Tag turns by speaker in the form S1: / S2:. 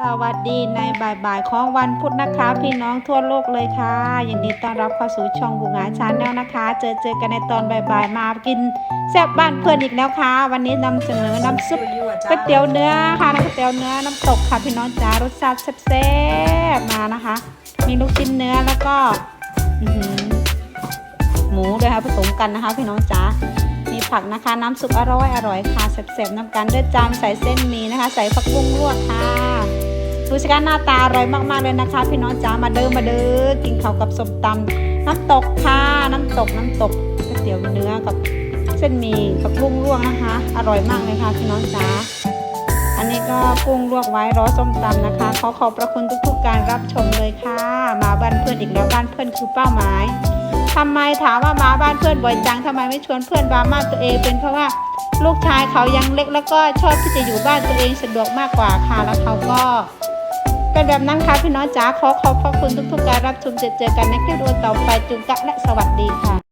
S1: สวัสดีในบ่ายๆของวันพุธนะคะ พี่น้องทั่วโลกเลยค่ะยินดีต้อนรับเข้าสู่ช่องบุงาชาแนลนะคะ เจอเจอกันในตอนบ่ายๆมากินแซ่บบ้านเพื่อนอีกแล้วค่ะ วันนี้นำเสนอน้ำซุปก๋วยเตี๋ยวเนื้อค่ะน้ำก๋วยเตี๋ยวเนื้อน้ำตกค่ะพี่น้องจ้ารสชาติแซ่บๆมานะคะ มีลูกชิ้นเนื้อแล้วก็หมูด้วยค่ะผสมกันนะคะ พี่น้องจ้ามีผักนะคะน้ำซุปอร่อยอร่อยค่ะแซ่บๆน้ำกันด้วยจามใส่เส้นมีนะคะ ใส่ผักบุ้งลวกค่ะ ดูสิคะหน้าตาอร่อยมากๆเลยนะคะ พี่น้องจ๋ามาเดินมาเดินกินข้าวกับส้มตำน้ำตกค่ะน้ำตกน้ำตกก๋วยเตี๋ยวเนื้อกับเส้นหมี่ผับกุ้งลวกนะคะ อร่อยมากเลยค่ะพี่น้องจ๋าอันนี้ก็กุ้งลวกไว้รอส้มตำนะคะ ขอขอบพระคุณทุกๆการรับชมเลยค่ะ มาบ้านเพื่อนอีกแล้วบ้านเพื่อนคือเป้าหมายทำไมถามว่ามาบ้านเพื่อนบ่อยจังทำไมไม่ชวนเพื่อนมาบ้านตัวเองเป็นเพราะว่าลูกชายเขายังเล็กแล้วก็ชอบที่จะอยู่บ้านตัวเองสะดวกมากกว่าค่ะแล้วเขาก็ เป็นแบบนั้นค่ะพี่น้องจ๋าขอขอบพระคุณทุกๆการรับชมเจอกันในคลิปวิดีโอต่อไปจุงกะและสวัสดีค่ะ